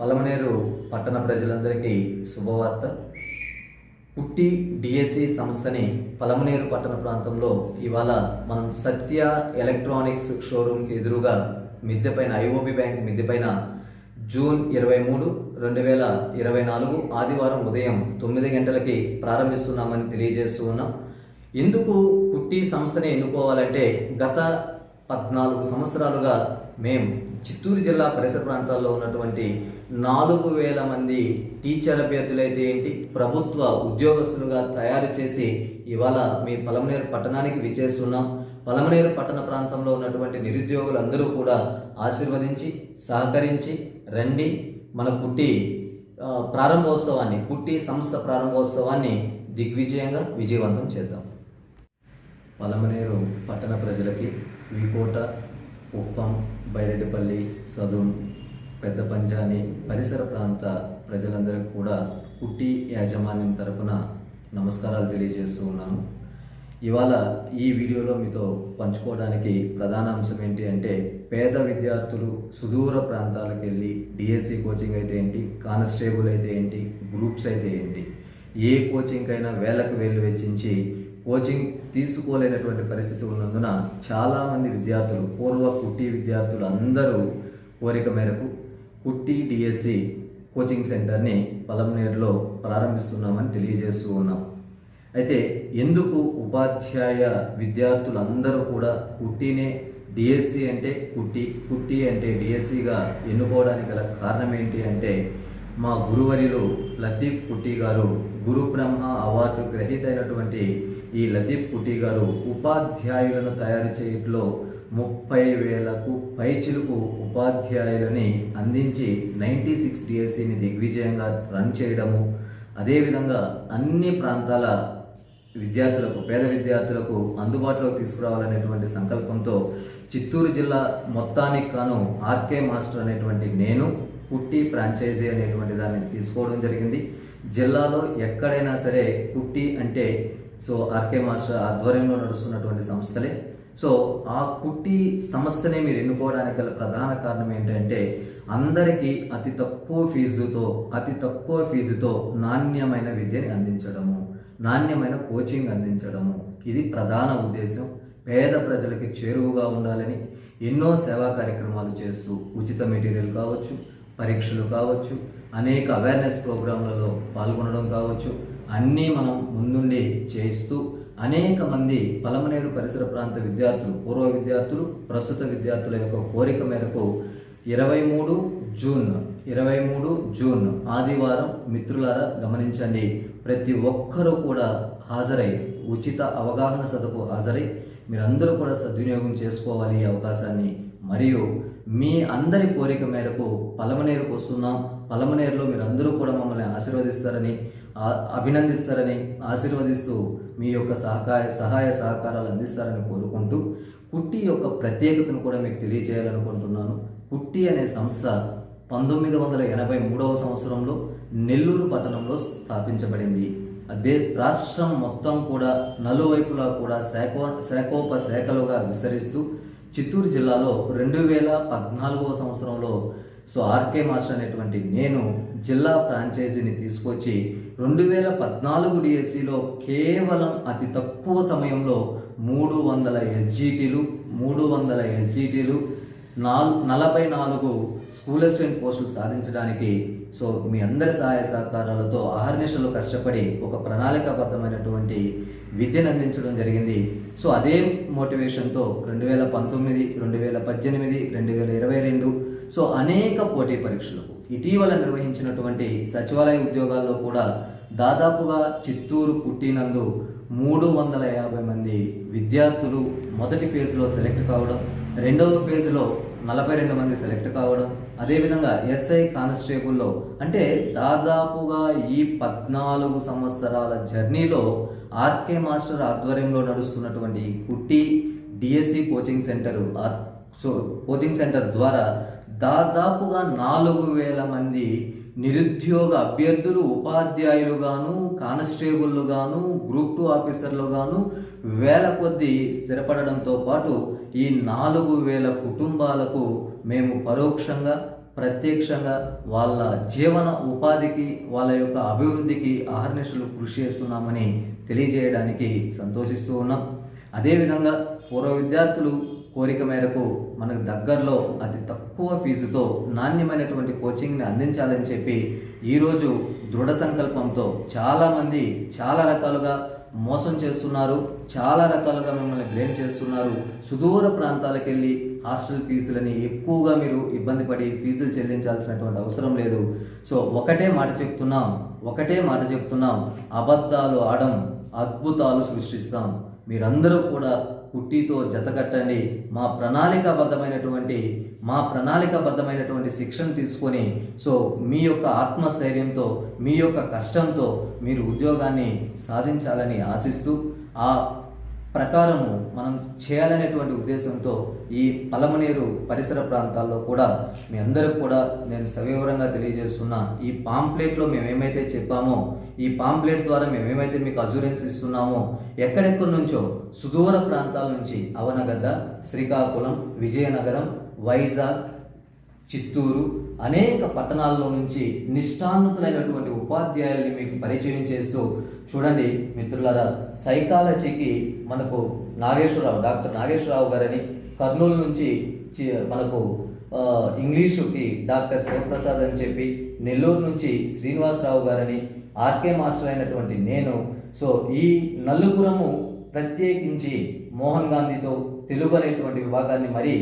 పలమనేరు పట్టణ ప్రజలందరికీ శుభవార్త. పుట్టి డిఎస్సి సంస్థని పలమనేరు పట్టణ ప్రాంతంలో ఇవాళ మనం సత్య ఎలక్ట్రానిక్స్ షోరూమ్కి ఎదురుగా మిద్దెపైన ఐఓబి బ్యాంక్ మిద్దెపైన జూన్ ఇరవై మూడు రెండు వేల ఇరవై నాలుగు ఆదివారం ఉదయం తొమ్మిది గంటలకి ప్రారంభిస్తున్నామని తెలియజేస్తూ ఉన్నాం. ఎందుకు పుట్టి సంస్థని ఎన్నుకోవాలంటే గత పద్నాలుగు సంవత్సరాలుగా మేం చిత్తూరు జిల్లా పరిసర ప్రాంతాల్లో ఉన్నటువంటి నాలుగు వేల మంది టీచర్ అభ్యర్థులైతే ఏంటి? ప్రభుత్వ ఉద్యోగస్తులుగా తయారు చేసి ఇవాళ మీ పలమనేరు పట్టణానికి విచ్చేస్తున్నాం. పలమనేరు పట్టణ ప్రాంతంలో ఉన్నటువంటి నిరుద్యోగులందరూ కూడా ఆశీర్వదించి సహకరించి రండి. మన పుట్టి ప్రారంభోత్సవాన్ని పుట్టి సంస్థ ప్రారంభోత్సవాన్ని దిగ్విజయంగా విజయవంతం చేద్దాం. పలమనేరు పట్టణ ప్రజలకి వికోట కుప్పం బైరెడ్డిపల్లి సదుం పెద్ద పంజాని పరిసర ప్రాంత ప్రజలందరికీ కూడా పుట్టి యాజమాన్యం తరపున నమస్కారాలు తెలియజేస్తూ ఉన్నాను. ఇవాళ ఈ వీడియోలో మీతో పంచుకోవడానికి ప్రధాన అంశం ఏంటి అంటే పేద విద్యార్థులు సుదూర ప్రాంతాలకు వెళ్ళి డిఎస్సి కోచింగ్ అయితే ఏంటి కానిస్టేబుల్ అయితే ఏంటి గ్రూప్స్ అయితే ఏంటి ఏ కోచింగ్ అయినా వేలకు వేలు వెచ్చించి కోచింగ్ తీసుకోలేనటువంటి పరిస్థితి ఉన్నందున చాలామంది విద్యార్థులు పూర్వ కుట్టి విద్యార్థులు అందరూ కోరిక మేరకు కుట్టి డిఎస్సి కోచింగ్ సెంటర్ని పలంనేరులో ప్రారంభిస్తున్నామని తెలియజేస్తూ ఉన్నాం. అయితే ఎందుకు ఉపాధ్యాయ విద్యార్థులందరూ కూడా కుట్టినే డిఎస్సి అంటే కుట్టి కుట్టి అంటే డిఎస్సిగా ఎన్నుకోవడానికి గల కారణం ఏంటి అంటే మా గురువరిలు లతీఫ్ కుట్టి గారు గురు బ్రహ్మ అవార్డు గ్రహీత అయినటువంటి ఈ లతీఫ్ కుట్టి గారు ఉపాధ్యాయులను తయారు చేయట్లో ముప్పై వేలకు పైచిలుకు ఉపాధ్యాయులని అందించి నైంటీ సిక్స్ డిఎస్సిని దిగ్విజయంగా రన్ చేయడము. అదేవిధంగా అన్ని ప్రాంతాల విద్యార్థులకు పేద విద్యార్థులకు అందుబాటులోకి తీసుకురావాలనేటువంటి సంకల్పంతో చిత్తూరు జిల్లా మొత్తానికి కాను ఆర్కే మాస్టర్ అనేటువంటి నేను కుట్టి ఫ్రాంచైజీ అనేటువంటి దాన్ని తీసుకోవడం జరిగింది. జిల్లాలో ఎక్కడైనా సరే కుట్టి అంటే సో ఆర్కే మాస్టర్ ఆధ్వర్యంలో నడుస్తున్నటువంటి సంస్థలే. సో ఆ కుట్టి సమస్యని మీరు ఎన్నుకోవడానికి గల ప్రధాన కారణం ఏంటంటే అందరికీ అతి తక్కువ ఫీజుతో అతి తక్కువ ఫీజుతో నాణ్యమైన విద్యని అందించడము నాణ్యమైన కోచింగ్ అందించడము. ఇది ప్రధాన ఉద్దేశం. పేద ప్రజలకి చేరువుగా ఉండాలని ఎన్నో సేవా కార్యక్రమాలు చేస్తూ ఉచిత మెటీరియల్ కావచ్చు పరీక్షలు కావచ్చు అనేక అవేర్నెస్ ప్రోగ్రాంలలో పాల్గొనడం కావచ్చు అన్నీ మనం ముందుండి చేయిస్తూ అనేక మంది పలమనేరు పరిసర ప్రాంత విద్యార్థులు పూర్వ విద్యార్థులు ప్రస్తుత విద్యార్థుల యొక్క కోరిక మేరకు ఇరవై మూడు జూన్ ఇరవై మూడు జూన్ ఆదివారం మిత్రులారా గమనించండి ప్రతి ఒక్కరూ కూడా హాజరై ఉచిత అవగాహన సదకు హాజరై మీరందరూ కూడా సద్వినియోగం చేసుకోవాలి ఈ అవకాశాన్ని. మరియు మీ అందరి కోరిక మేరకు పలమనేరుకు వస్తున్నాం. పలమనేరులో మీరందరూ కూడా మమ్మల్ని ఆశీర్వదిస్తారని అభినందిస్తారని ఆశీర్వదిస్తూ మీ యొక్క సహకార సహాయ సహకారాలు అందిస్తారని కోరుకుంటూ కుట్టి యొక్క ప్రత్యేకతను కూడా మీకు తెలియజేయాలనుకుంటున్నాను కుట్టి అనే సంస్థ పంతొమ్మిది వందల ఎనభై మూడవ సంవత్సరంలో నెల్లూరు పట్టణంలో స్థాపించబడింది. అదే రాష్ట్రం మొత్తం కూడా నలువైపులా కూడా శాఖో శాఖోప శాఖలుగా విస్తరిస్తూ చిత్తూరు జిల్లాలో రెండు వేల పద్నాలుగవ సంవత్సరంలో సో ఆర్కే మాస్టర్ అనేటువంటి నేను జిల్లా ఫ్రాంచైజీని తీసుకొచ్చి రెండు వేల పద్నాలుగు డిఎస్సిలో కేవలం అతి తక్కువ సమయంలో మూడు వందల ఎస్జీటీలు మూడు వందల ఎస్జీటీలు నాల్ నలభై నాలుగు స్కూల్ అసిస్టెంట్ పోస్టులు సాధించడానికి సో మీ అందరి సహాయ సహకారాలతో ఆహర్నిశలు కష్టపడి ఒక ప్రణాళికాబద్ధమైనటువంటి విద్యను అందించడం జరిగింది. సో అదే మోటివేషన్తో రెండు వేల పంతొమ్మిది రెండు వేల పద్దెనిమిది రెండు వేల ఇరవై రెండు సో అనేక పోటీ పరీక్షలకు ఇటీవల నిర్వహించినటువంటి సచివాలయ ఉద్యోగాల్లో కూడా దాదాపుగా చిత్తూరు పుట్టినందు మూడు వందల యాభై మంది విద్యార్థులు మొదటి ఫేజ్లో సెలెక్ట్ కావడం రెండవ ఫేజ్లో నలభై రెండు మంది సెలెక్ట్ కావడం అదేవిధంగా ఎస్ఐ కానిస్టేబుల్లో అంటే దాదాపుగా ఈ పద్నాలుగు సంవత్సరాల జర్నీలో ఆర్కే మాస్టర్ ఆధ్వర్యంలో నడుస్తున్నటువంటి Kutti DSC coaching centre so coaching centre ద్వారా దాదాపుగా నాలుగు వేల మంది నిరుద్యోగ అభ్యర్థులు ఉపాధ్యాయులుగాను కానిస్టేబుల్లుగాను గ్రూప్ టూ ఆఫీసర్లుగాను వేల కొద్దీ స్థిరపడడంతో పాటు ఈ నాలుగు వేల కుటుంబాలకు మేము పరోక్షంగా ప్రత్యక్షంగా వాళ్ళ జీవన ఉపాధికి వాళ్ళ యొక్క అభివృద్ధికి ఆహర్నిశలు కృషి చేస్తున్నామని తెలియజేయడానికి సంతోషిస్తూ ఉన్నాం. అదేవిధంగా పూర్వ విద్యార్థులు కోరిక మేరకు మనకు దగ్గరలో అతి తక్కువ ఫీజుతో నాణ్యమైనటువంటి కోచింగ్ని అందించాలని చెప్పి ఈరోజు దృఢ సంకల్పంతో చాలామంది చాలా రకాలుగా మోసం చేస్తున్నారు చాలా రకాలుగా మిమ్మల్ని బ్లేమ్ చేస్తున్నారు. సుదూర ప్రాంతాలకు వెళ్ళి హాస్టల్ ఫీజులని ఎక్కువగా మీరు ఇబ్బంది పడి ఫీజులు చెల్లించాల్సినటువంటి అవసరం లేదు. సో ఒకటే మాట చెప్తున్నాం ఒకటే మాట చెప్తున్నాం అబద్ధాలు ఆడం అద్భుతాలు సృష్టిస్తాం. మీరందరూ కూడా కుట్టితో జతకట్టండి మా ప్రణాళికాబద్ధమైనటువంటి మా ప్రణాళికాబద్ధమైనటువంటి శిక్షణ తీసుకొని సో మీ యొక్క ఆత్మస్థైర్యంతో మీ యొక్క కష్టంతో మీరు ఉద్యోగాన్ని సాధించాలని ఆశిస్తూ ఆ ప్రకారము మనం చేయాలనేటువంటి ఉద్దేశంతో ఈ పలమనేరు పరిసర ప్రాంతాల్లో కూడా మీ అందరికి కూడా నేను సవివరంగా తెలియజేస్తున్న ఈ పాంప్లెట్లో మేము ఏమైతే చెప్పామో ఈ పాంప్లెట్ ద్వారా మేము ఏమైతే మీకు అజూరెన్స్ ఇస్తున్నామో ఎక్కడెక్కడి నుంచో సుదూర ప్రాంతాల నుంచి అవనగడ్డ శ్రీకాకుళం విజయనగరం వైజాగ్ చిత్తూరు అనేక పట్టణాల్లో నుంచి నిష్ఠాన్నతులైనటువంటి ఉపాధ్యాయుల్ని మీకు పరిచయం చేస్తూ చూడండి మిత్రులారా సైకాలజీకి మనకు నాగేశ్వరరావు డాక్టర్ నాగేశ్వరరావు గారని కర్నూలు నుంచి మనకు ఇంగ్లీషుకి డాక్టర్ శివప్రసాద్ అని చెప్పి నెల్లూరు నుంచి శ్రీనివాసరావు గారని ఆర్కే మాస్టర్ అయినటువంటి నేను సో ఈ నలుగురము ప్రత్యేకించి మోహన్ గాంధీతో తెలుగు అనేటువంటి విభాగాన్ని మరి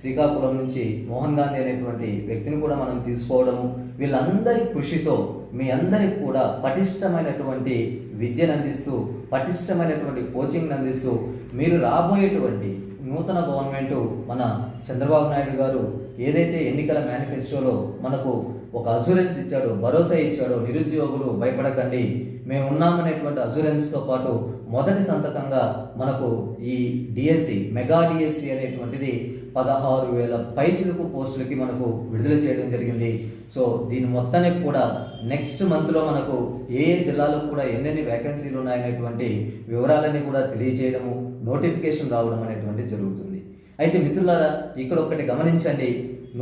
శ్రీకాకుళం నుంచి మోహన్ గాంధీ అనేటువంటి వ్యక్తిని కూడా మనం తీసుకోవడము వీళ్ళందరి కృషితో మీ అందరికి కూడా పటిష్టమైనటువంటి విద్యను అందిస్తూ పటిష్టమైనటువంటి కోచింగ్ అందిస్తూ మీరు రాబోయేటువంటి నూతన గవర్నమెంట్ మన చంద్రబాబు నాయుడు గారు ఏదైతే ఎన్నికల మేనిఫెస్టోలో మనకు ఒక అసూరెన్స్ ఇచ్చాడో భరోసా ఇచ్చాడో నిరుద్యోగులు భయపడకండి. మేము ఉన్నామనేటువంటి అసూరెన్స్తో పాటు మొదటి సంతకంగా మనకు ఈ డిఎస్సి మెగా డిఎస్సి అనేటువంటిది పదహారు వేల పైచులకు పోస్టులకి మనకు విడుదల చేయడం జరిగింది. సో దీని మొత్తానికి కూడా నెక్స్ట్ మంత్లో మనకు ఏ ఏ జిల్లాలకు కూడా ఎన్నెన్ని వేకెన్సీలు ఉన్నాయనేటువంటి వివరాలన్నీ కూడా తెలియజేయడము నోటిఫికేషన్ రావడం అనేటువంటి జరుగుతుంది. అయితే మిత్రులారా ఇక్కడ ఒకటి గమనించండి.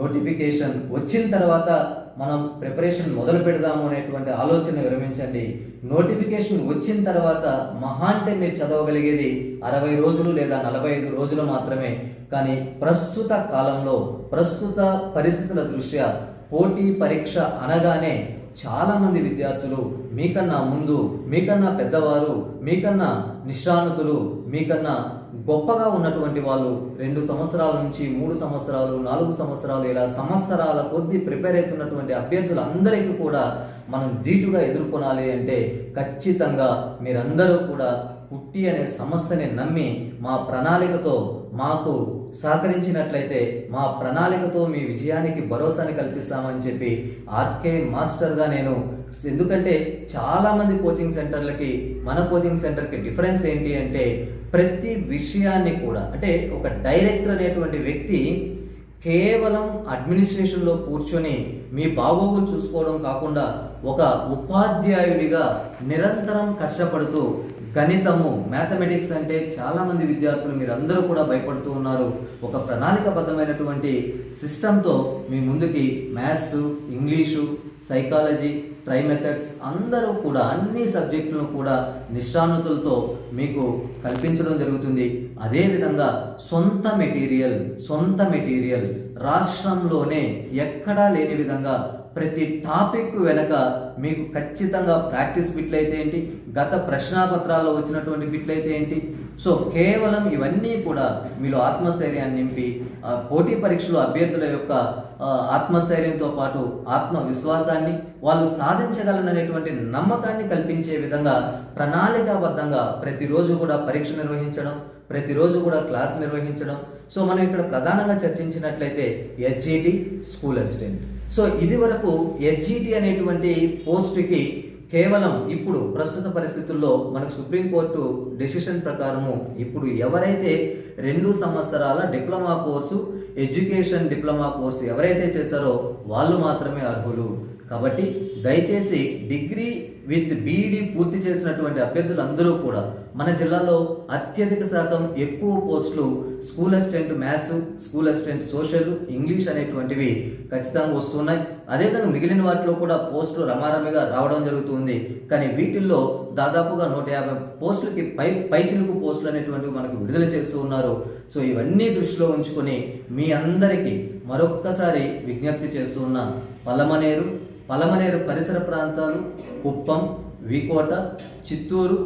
నోటిఫికేషన్ వచ్చిన తర్వాత మనం ప్రిపరేషన్ మొదలు పెడదాము అనేటువంటి ఆలోచన విరమించండి. నోటిఫికేషన్ వచ్చిన తర్వాత మహా అంటే మీరు చదవగలిగేది అరవై రోజులు లేదా నలభై ఐదు రోజులు మాత్రమే. కానీ ప్రస్తుత కాలంలో ప్రస్తుత పరిస్థితుల దృష్ట్యా పోటీ పరీక్ష అనగానే చాలామంది విద్యార్థులు మీకన్నా ముందు మీకన్నా పెద్దవారు మీకన్నా నిష్ణాతులు మీకన్నా గొప్పగా ఉన్నటువంటి వాళ్ళు రెండు సంవత్సరాల నుంచి మూడు సంవత్సరాలు నాలుగు సంవత్సరాలు ఇలా సంవత్సరాల కొద్దీ ప్రిపేర్ అవుతున్నటువంటి అభ్యర్థులందరికీ కూడా మనం ధీటుగా ఎదుర్కొనాలి అంటే ఖచ్చితంగా మీరందరూ కూడా పుట్టి అనే సంస్థని నమ్మి మా ప్రణాళికతో మాకు సహకరించినట్లయితే మా ప్రణాళికతో మీ విజయానికి భరోసాని కల్పిస్తామని చెప్పి ఆర్కే మాస్టర్గా నేను ఎందుకంటే చాలామంది కోచింగ్ సెంటర్లకి మన కోచింగ్ సెంటర్కి డిఫరెన్స్ ఏంటి అంటే ప్రతి విషయాన్ని కూడా అంటే ఒక డైరెక్టర్ అనేటువంటి వ్యక్తి కేవలం అడ్మినిస్ట్రేషన్లో కూర్చొని మీ బాగోగులు చూసుకోవడం కాకుండా ఒక ఉపాధ్యాయుడిగా నిరంతరం కష్టపడుతూ గణితము మ్యాథమెటిక్స్ అంటే చాలామంది విద్యార్థులు మీరందరూ కూడా భయపడుతూ ఉన్నారు. ఒక ప్రణాళికబద్ధమైనటువంటి సిస్టంతో మీ ముందుకి maths English psychology try methods అందరూ కూడా అన్ని సబ్జెక్టులను కూడా నిష్ణాతులతో మీకు కల్పించడం జరుగుతుంది. అదేవిధంగా సొంత మెటీరియల్ సొంత మెటీరియల్ రాష్ట్రంలోనే ఎక్కడా లేని విధంగా ప్రతి టాపిక్ వెనక మీకు ఖచ్చితంగా ప్రాక్టీస్ బిట్లు అయితే ఏంటి? గత ప్రశ్నాపత్రాల్లో వచ్చినటువంటి బిట్లు అయితే ఏంటి? సో కేవలం ఇవన్నీ కూడా మీలో ఆత్మస్థైర్యాన్ని నింపి పోటీ పరీక్షలు అభ్యర్థుల యొక్క ఆత్మస్థైర్యంతో పాటు ఆత్మవిశ్వాసాన్ని వాళ్ళు సాధించగలననేటువంటి నమ్మకాన్ని కల్పించే విధంగా ప్రణాళికాబద్ధంగా ప్రతిరోజు కూడా పరీక్ష నిర్వహించడం ప్రతిరోజు కూడా క్లాస్ నిర్వహించడం సో మనం ఇక్కడ ప్రధానంగా చర్చించినట్లయితే హెచ్జిటి స్కూల్ అసిస్టెంట్ సో ఇది వరకు హెచ్జిటి అనేటువంటి పోస్ట్కి కేవలం ఇప్పుడు ప్రస్తుత పరిస్థితుల్లో మనకు సుప్రీంకోర్టు డెసిషన్ ప్రకారము ఇప్పుడు ఎవరైతే రెండు సంవత్సరాల diploma course education diploma course ఎవరైతే చేశారో వాళ్ళు మాత్రమే అర్హులు. కాబట్టి దయచేసి డిగ్రీ విత్ బీఈడి పూర్తి చేసినటువంటి అభ్యర్థులందరూ కూడా మన జిల్లాలో అత్యధిక శాతం ఎక్కువ పోస్టులు school assistant maths school assistant social English అనేటువంటివి ఖచ్చితంగా వస్తున్నాయి. అదేవిధంగా మిగిలిన వాటిలో కూడా పోస్టులు రమారమిగా రావడం జరుగుతుంది. కానీ వీటిల్లో దాదాపుగా నూట యాభై పోస్టులకి పై పైచిలుకు పోస్టులు అనేటువంటివి మనకు విడుదల చేస్తూ ఉన్నారు. సో ఇవన్నీ దృష్టిలో ఉంచుకొని మీ అందరికీ మరొక్కసారి విజ్ఞప్తి చేస్తూ ఉన్నాను పలమనేరు పలమనేరు పరిసర ప్రాంతాలు కుప్పం వికోట చిత్తూరు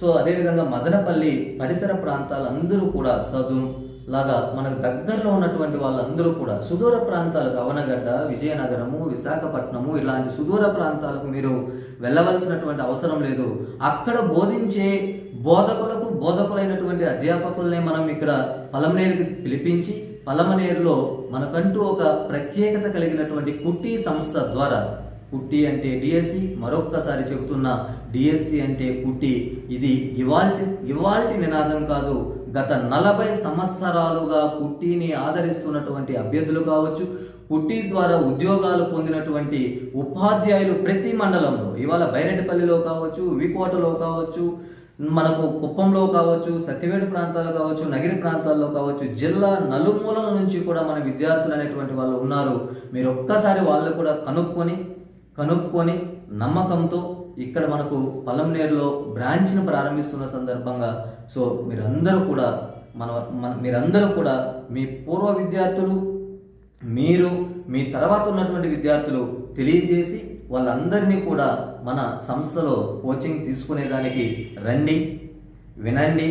సో అదేవిధంగా మదనపల్లి పరిసర ప్రాంతాలు అందరూ కూడా సదును లాగా మనకు దగ్గరలో ఉన్నటువంటి వాళ్ళందరూ కూడా సుదూర ప్రాంతాలకు అవనగడ్డ విజయనగరము విశాఖపట్నము ఇలాంటి సుదూర ప్రాంతాలకు మీరు వెళ్ళవలసినటువంటి అవసరం లేదు. అక్కడ బోధించే బోధకులకు బోధకులైనటువంటి అధ్యాపకులనే మనం ఇక్కడ పలమనేరుకి పిలిపించి పలమనేరులో మనకంటూ ఒక ప్రత్యేకత కలిగినటువంటి కుట్టి సంస్థ ద్వారా కుట్టి అంటే డిఎస్సి మరొక్కసారి చెబుతున్నా డిఎస్సి అంటే కుట్టి. ఇది ఇవాల్టి ఇవాల్టి నినాదం కాదు. గత నలభై సంవత్సరాలుగా కుట్టిని ఆదరిస్తున్నటువంటి అభ్యర్థులు కావచ్చు కుట్టి ద్వారా ఉద్యోగాలు పొందినటువంటి ఉపాధ్యాయులు ప్రతి మండలంలో ఇవాళ బైరెడ్డిపల్లిలో కావచ్చు వికోటలో కావచ్చు మనకు కుప్పంలో కావచ్చు సత్యవేడు ప్రాంతాలు కావచ్చు నగిరి ప్రాంతాల్లో కావచ్చు జిల్లా నలుమూలల నుంచి కూడా మన విద్యార్థులు అనేటువంటి వాళ్ళు ఉన్నారు. మీరు ఒక్కసారి వాళ్ళు కూడా కనుక్కొని కనుక్కొని నమ్మకంతో ఇక్కడ మనకు పలంనేరులో బ్రాంచ్ను ప్రారంభిస్తున్న సందర్భంగా సో మీరందరూ కూడా మన మన మీరందరూ కూడా మీ పూర్వ విద్యార్థులు మీరు మీ తర్వాత ఉన్నటువంటి విద్యార్థులు తెలియజేసి వాళ్ళందరినీ కూడా మన సంస్థలో కోచింగ్ తీసుకునేదానికి రండి వినండి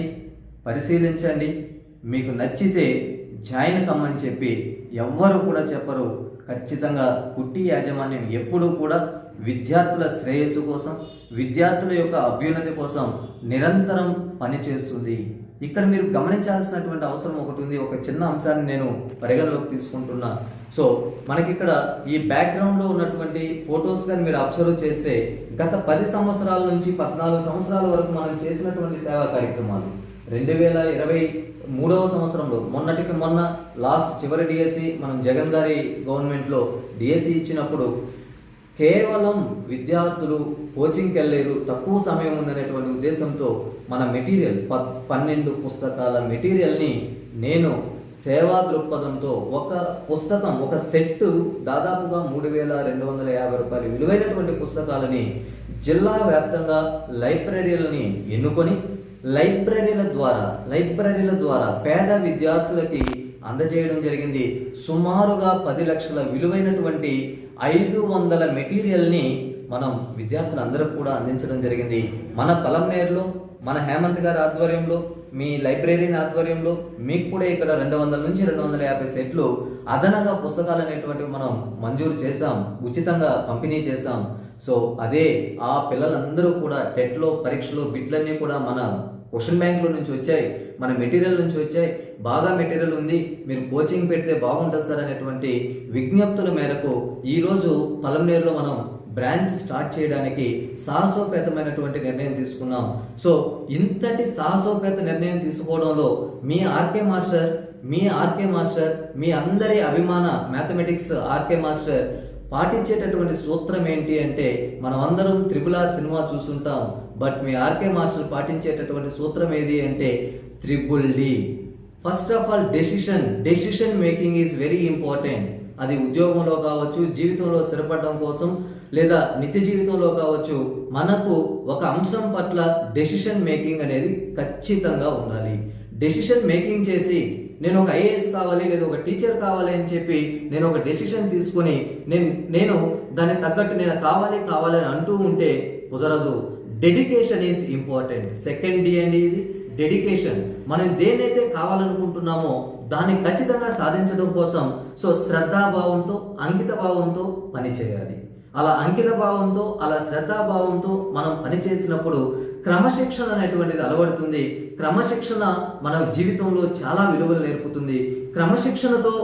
పరిశీలించండి. మీకు నచ్చితే జాయిన్ కమ్మని చెప్పి ఎవ్వరు కూడా చెప్పరు. ఖచ్చితంగా కుట్టి యాజమాన్యం ఎప్పుడూ కూడా విద్యార్థుల శ్రేయస్సు కోసం విద్యార్థుల యొక్క అభ్యున్నతి కోసం నిరంతరం పనిచేస్తుంది. ఇక్కడ మీరు గమనించాల్సినటువంటి అవసరం ఒకటి ఉంది. ఒక చిన్న అంశాన్ని నేను పరిగణలోకి తీసుకుంటున్నా. సో మనకి ఇక్కడ ఈ బ్యాక్గ్రౌండ్లో ఉన్నటువంటి ఫొటోస్ కానీ మీరు అబ్జర్వ్ చేస్తే గత పది సంవత్సరాల నుంచి పద్నాలుగు సంవత్సరాల వరకు మనం చేసినటువంటి సేవా కార్యక్రమాలు రెండు వేల ఇరవై మూడవ సంవత్సరంలో మొన్నటికి మొన్న లాస్ట్ చివరి డిఎస్సి మనం జగన్ గారి గవర్నమెంట్లో డిఎస్సి ఇచ్చినప్పుడు కేవలం విద్యార్థులు కోచింగ్కి వెళ్ళలేరు తక్కువ సమయం ఉందనేటువంటి ఉద్దేశంతో మన మెటీరియల్ ప పన్నెండు పుస్తకాల మెటీరియల్ని నేను సేవా దృక్పథంతో ఒక పుస్తకం ఒక సెట్ దాదాపుగా మూడు వేల రెండు వందల యాభై రూపాయలు విలువైనటువంటి పుస్తకాలని జిల్లా వ్యాప్తంగా లైబ్రరీలని ఎన్నుకొని లైబ్రరీల ద్వారా లైబ్రరీల ద్వారా పేద విద్యార్థులకి అందజేయడం జరిగింది. సుమారుగా పది లక్షల విలువైనటువంటి ఐదు వందల మెటీరియల్ని మనం విద్యార్థులందరూ కూడా అందించడం జరిగింది. మన పలంనేరులో మన హేమంత్ గారి ఆధ్వర్యంలో మీ లైబ్రరీని ఆధ్వర్యంలో మీకు కూడా ఇక్కడ రెండు వందల నుంచి రెండు వందల యాభై సెట్లు అదనంగా పుస్తకాలు అనేటువంటివి మనం మంజూరు చేశాం ఉచితంగా పంపిణీ చేశాం. సో అదే ఆ పిల్లలందరూ కూడా టెట్లో పరీక్షలో బిట్లన్నీ కూడా మన క్వశ్చన్ బ్యాంక్లో నుంచి వచ్చాయి. మన మెటీరియల్ నుంచి వచ్చాయి. బాగా మెటీరియల్ ఉంది. మీరు కోచింగ్ పెడితే బాగుంటుంది సార్ అనేటువంటి విజ్ఞప్తుల మేరకు ఈరోజు పలంనేరులో మనం బ్రాంచ్ స్టార్ట్ చేయడానికి సాహసోపేతమైనటువంటి నిర్ణయం తీసుకున్నాం. సో ఇంతటి సాహసోపేత నిర్ణయం తీసుకోవడంలో మీ ఆర్కే మాస్టర్ మీ ఆర్కే మాస్టర్ మీ అందరి అభిమాన మ్యాథమెటిక్స్ ఆర్కే మాస్టర్ పాటించేటటువంటి సూత్రం ఏంటి అంటే మనం అందరం త్రిపుల్ ఆర్ సినిమా చూస్తుంటాం బట్ మీ ఆర్కే మాస్టర్ పాటించేటటువంటి సూత్రం ఏది అంటే triple D first of all decision decision making is very important అది ఉద్యోగంలో కావచ్చు జీవితంలో స్థిరపడడం కోసం లేదా నిత్య జీవితంలో కావచ్చు మనకు ఒక అంశం పట్ల డెసిషన్ మేకింగ్ అనేది ఖచ్చితంగా ఉండాలి. డెసిషన్ మేకింగ్ చేసి నేను ఒక ఐఏఎస్ కావాలి లేదా ఒక టీచర్ కావాలి అని చెప్పి నేను ఒక డెసిషన్ తీసుకొని నేను నేను దానికి తగ్గట్టు నేను కావాలి కావాలి అని అంటూ ఉంటే కుదరదు. Dedication is important second D అండి ఇది డెడికేషన్ మనం దేన్నైతే కావాలనుకుంటున్నామో దాన్ని ఖచ్చితంగా సాధించడం కోసం సో శ్రద్ధాభావంతో అంకిత భావంతో పని చేయాలి అలా అంకిత భావంతో అలా శ్రద్ధాభావంతో మనం పని చేసినప్పుడు క్రమశిక్షణ అనేటువంటిది అలవడుతుంది. క్రమశిక్షణ మన జీవితంలో చాలా విలువలు నేర్పుతుంది. క్రమశిక్షణతో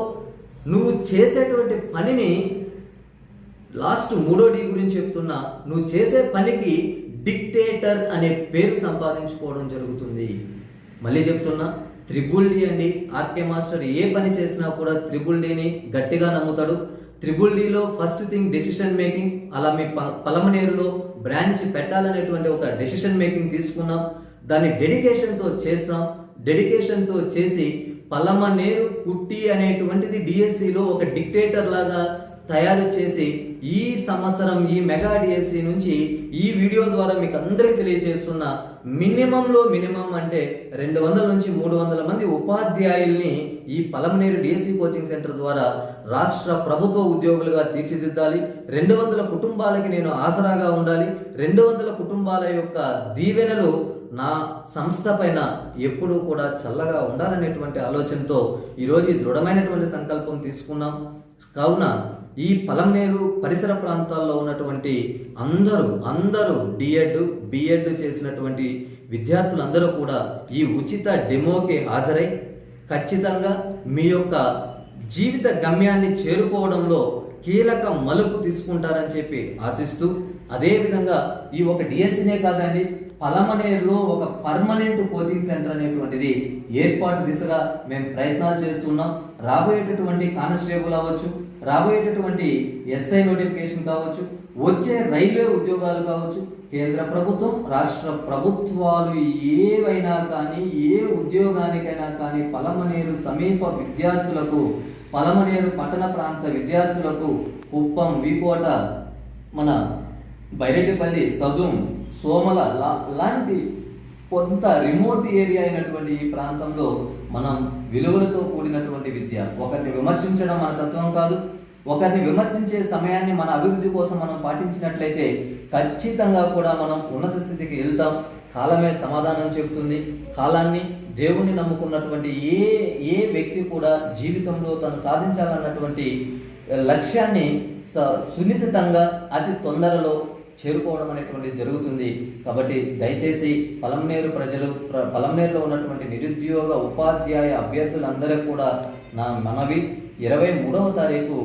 నువ్వు చేసేటువంటి పనిని లాస్ట్ మూడో డి గురించి చెప్తున్నా. నువ్వు చేసే పనికి డిక్టేటర్ అనే పేరు సంపాదించుకోవడం జరుగుతుంది. మళ్ళీ చెప్తున్నా త్రిబుల్ డి అండి. ఆర్కే మాస్టర్ ఏ పని చేసినా కూడా త్రిబుల్ డిని గట్టిగా నమ్ముతాడు. త్రిబుల్ డిలో ఫస్ట్ థింగ్ డెసిషన్ మేకింగ్ అలా మీ ప- పలమనేరులో బ్రాంచ్ పెట్టాలనేటువంటి ఒక డెసిషన్ మేకింగ్ తీసుకున్నాం. దాన్ని డెడికేషన్తో చేస్తాం. డెడికేషన్తో చేసి పలమనేరు కుట్టి అనేటువంటిది డిఎస్సిలో ఒక డిక్టేటర్ లాగా తయారు చేసి ఈ సంవత్సరం ఈ మెగా డిఎస్సి నుంచి ఈ వీడియో ద్వారా మీకు అందరికీ తెలియజేస్తున్న మినిమంలో మినిమం అంటే రెండు వందల నుంచి మూడు వందల మంది ఉపాధ్యాయుల్ని ఈ పలమనేరు డిఎస్సి కోచింగ్ సెంటర్ ద్వారా రాష్ట్ర ప్రభుత్వ ఉద్యోగులుగా తీర్చిదిద్దాలి. రెండు వందల కుటుంబాలకి నేను ఆసరాగా ఉండాలి. రెండు వందల కుటుంబాల యొక్క దీవెనలు నా సంస్థ పైన ఎప్పుడూ కూడా చల్లగా ఉండాలనేటువంటి ఆలోచనతో ఈరోజు దృఢమైనటువంటి సంకల్పం తీసుకున్నాం. కావున ఈ పలంనేరు పరిసర ప్రాంతాల్లో ఉన్నటువంటి అందరూ అందరూ డిఎడ్ బిఎడ్ చేసినటువంటి విద్యార్థులందరూ కూడా ఈ ఉచిత డెమోకి హాజరై ఖచ్చితంగా మీ యొక్క జీవిత గమ్యాన్ని చేరుకోవడంలో కీలక మలుపు తీసుకుంటారని చెప్పి ఆశిస్తూ అదేవిధంగా ఈ ఒక డిఎస్సీనే కాదండి పలమనేరులో ఒక పర్మనెంట్ కోచింగ్ సెంటర్ అనేటువంటిది ఏర్పాటు దిశగా మేము ప్రయత్నాలు చేస్తున్నాం. రాబోయేటటువంటి కానిస్టేబుల్ అవ్వచ్చు రాబోయేటటువంటి ఎస్ఐ నోటిఫికేషన్ కావచ్చు వచ్చే రైల్వే ఉద్యోగాలు కావచ్చు కేంద్ర ప్రభుత్వం రాష్ట్ర ప్రభుత్వాలు ఏవైనా కానీ ఏ ఉద్యోగానికైనా కానీ పలమనేరు సమీప విద్యార్థులకు పలమనేరు పట్టణ ప్రాంత విద్యార్థులకు కుప్పం వికోట మన బైరెడ్డిపల్లి సదుం సోమల లా లాంటి కొంత రిమోట్ ఏరియా అయినటువంటి ఈ ప్రాంతంలో మనం విలువలతో కూడినటువంటి విద్య ఒకరిని విమర్శించడం మన తత్వం కాదు. ఒకరిని విమర్శించే సమయాన్ని మన అభివృద్ధి కోసం మనం పాటించినట్లయితే ఖచ్చితంగా కూడా మనం ఉన్నత స్థితికి వెళ్తాం కాలమే సమాధానం చెబుతుంది. కాలాన్ని దేవుణ్ణి నమ్ముకున్నటువంటి ఏ ఏ వ్యక్తి కూడా జీవితంలో తను సాధించాలన్నటువంటి లక్ష్యాన్ని స- సునిశ్చితంగా అతి తొందరలో చేరుకోవడం అనేటువంటిది జరుగుతుంది. కాబట్టి దయచేసి పలంనేరు ప్రజలు పలంనేరులో ఉన్నటువంటి నిరుద్యోగ ఉపాధ్యాయ అభ్యర్థులందరూ కూడా నా మనవి. ఇరవై మూడవ తారీఖు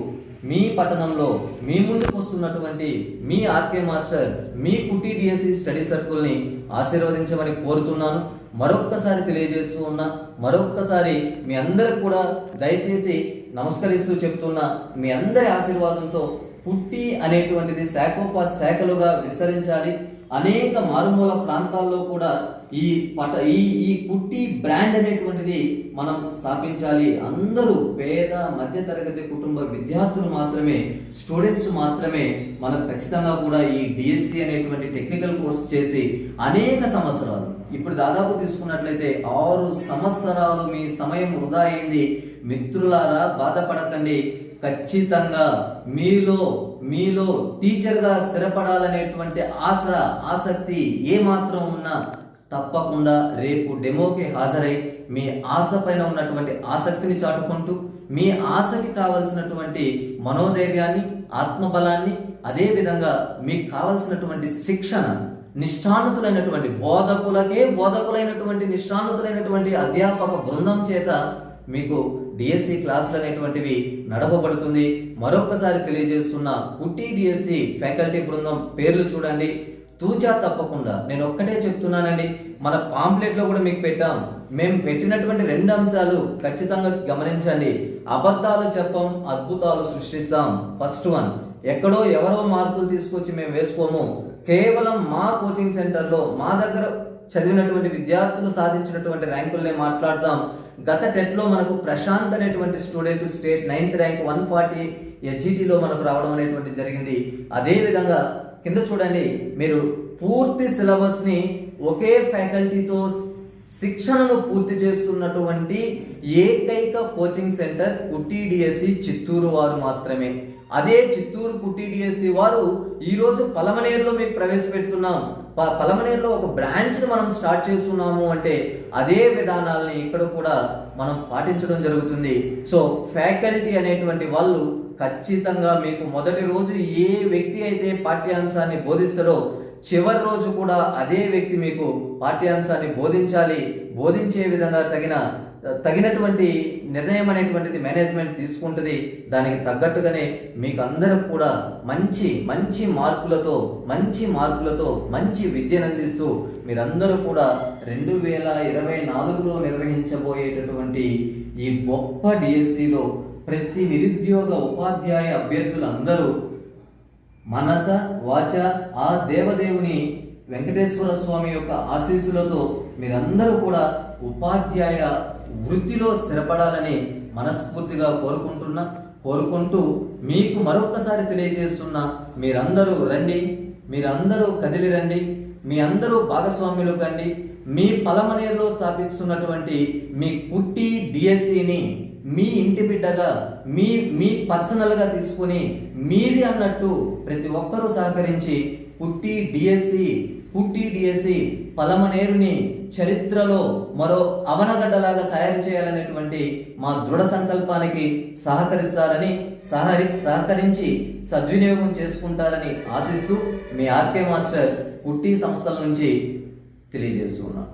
మీ పట్టణంలో మీ ముందుకు వస్తున్నటువంటి మీ ఆర్కే మాస్టర్ మీ కుటీ డిఎస్సి స్టడీ సర్కిల్ని ఆశీర్వదించమని కోరుతున్నాను. మరొక్కసారి తెలియజేస్తూ ఉన్నా మరొక్కసారి మీ అందరికి కూడా దయచేసి నమస్కరిస్తూ చెప్తున్నా మీ అందరి ఆశీర్వాదంతో పుట్టి అనేటువంటిది శాఖోపా శాఖలుగా విస్తరించాలి. అనేక మారుమూల ప్రాంతాల్లో కూడా ఈ పట ఈ ఈ కుట్టి బ్రాండ్ అనేటువంటిది మనం స్థాపించాలి. అందరూ పేద మధ్య తరగతి కుటుంబ విద్యార్థులు మాత్రమే స్టూడెంట్స్ మాత్రమే మనం ఖచ్చితంగా కూడా ఈ డిఎస్సి అనేటువంటి టెక్నికల్ కోర్స్ చేసి అనేక సంవత్సరాలు ఇప్పుడు దాదాపు తీసుకున్నట్లయితే ఆరు సంవత్సరాలు మీ సమయం వృధా అయింది. మిత్రులారా బాధపడకండి. ఖచ్చితంగా మీలో మీలో టీచర్గా స్థిరపడాలనేటువంటి ఆశ ఆసక్తి ఏమాత్రం ఉన్నా తప్పకుండా రేపు డెమోకి హాజరై మీ ఆశ పైన ఉన్నటువంటి ఆసక్తిని చాటుకుంటూ మీ ఆశకి కావలసినటువంటి మనోధైర్యాన్ని ఆత్మబలాన్ని అదేవిధంగా మీకు కావలసినటువంటి శిక్షణ నిష్ఠానుతులైనటువంటి బోధకులకే బోధకులైనటువంటి నిష్ఠానుతులైనటువంటి అధ్యాపక బృందం చేత మీకు డిఎస్సి క్లాసులు అనేటువంటివి నడపబడుతుంది. మరొకసారి తెలియజేస్తున్న కుట్టి డిఎస్సి ఫ్యాకల్టీ బృందం పేర్లు చూడండి. తూచా తప్పకుండా నేను ఒక్కటే చెప్తున్నానండి. మన పాంప్లెట్లో కూడా మీకు పెట్టాం. మేము పెట్టినటువంటి రెండు అంశాలు ఖచ్చితంగా గమనించండి. అబద్ధాలు చెప్పం అద్భుతాలు సృష్టిస్తాం. ఫస్ట్ వన్ ఎక్కడో ఎవరో మార్కులు తీసుకొచ్చి మేము వేసుకోము. కేవలం మా కోచింగ్ సెంటర్లో మా దగ్గర చదివినటువంటి విద్యార్థులు సాధించినటువంటి ర్యాంకుల్నే మాట్లాడదాం గత టెట్లో మనకు ప్రశాంత్ అనేటువంటి student state ninth rank one forty ఎస్జిటిలో మనకు రావడం అనేటువంటి జరిగింది. అదేవిధంగా కింద చూడండి మీరు పూర్తి సిలబస్ని ఒకే ఫ్యాకల్టీతో శిక్షణను పూర్తి చేస్తున్నటువంటి ఏకైక coaching centre Kutti DSC Chittoor వారు మాత్రమే. అదే చిత్తూరు కుట్టి డిఎస్సి వారు ఈరోజు పలమనేరులో మీకు ప్రవేశపెడుతున్నాం. ప- పలమనేరులో ఒక బ్రాంచ్ని మనం స్టార్ట్ చేస్తున్నాము అంటే అదే విధానాలని ఇక్కడ కూడా మనం పాటించడం జరుగుతుంది. సో ఫ్యాకల్టీ అనేటువంటి వాళ్ళు ఖచ్చితంగా మీకు మొదటి రోజు ఏ వ్యక్తి అయితే పాఠ్యాంశాన్ని బోధిస్తాడో చివరి రోజు కూడా అదే వ్యక్తి మీకు పాఠ్యాంశాన్ని బోధించాలి. బోధించే విధంగా తగిన తగినటువంటి నిర్ణయం అనేటువంటిది మేనేజ్మెంట్ తీసుకుంటుంది. దానికి తగ్గట్టుగానే మీకు అందరూ కూడా మంచి మంచి మార్కులతో మంచి మార్కులతో మంచి విద్యను అందిస్తూ మీరందరూ కూడా రెండు వేల ఇరవై నాలుగులో నిర్వహించబోయేటటువంటి ఈ గొప్ప డిఎస్సిలో ప్రతి నిరుద్యోగ ఉపాధ్యాయ అభ్యర్థులందరూ మనస వాచ ఆ దేవదేవుని వెంకటేశ్వర స్వామి యొక్క ఆశీస్సులతో మీరందరూ కూడా ఉపాధ్యాయ వృత్తిలో స్థిరపడాలని మనస్ఫూర్తిగా కోరుకుంటున్నా కోరుకుంటూ మీకు మరొక్కసారి తెలియజేస్తున్న మీరందరూ రండి మీరందరూ కదిలి రండి. మీ అందరూ భాగస్వాములు కండి. మీ పలమనేరులో స్థాపిస్తున్నటువంటి మీ కుట్టి డిఎస్సిని మీ ఇంటి బిడ్డగా మీ మీ పర్సనల్గా తీసుకుని మీది అన్నట్టు ప్రతి ఒక్కరూ సహకరించి పుట్టి డిఎస్సి పుట్టి డిఎస్సి పలమనేరుని చరిత్రలో మరో అవనగడ్డలాగా తయారు చేయాలనేటువంటి మా దృఢ సంకల్పానికి సహకరిస్తారని సహరి సహకరించి సద్వినియోగం చేసుకుంటారని ఆశిస్తూ మీ ఆర్కే మాస్టర్ పుట్టి సంస్థల నుంచి తెలియజేస్తున్నాను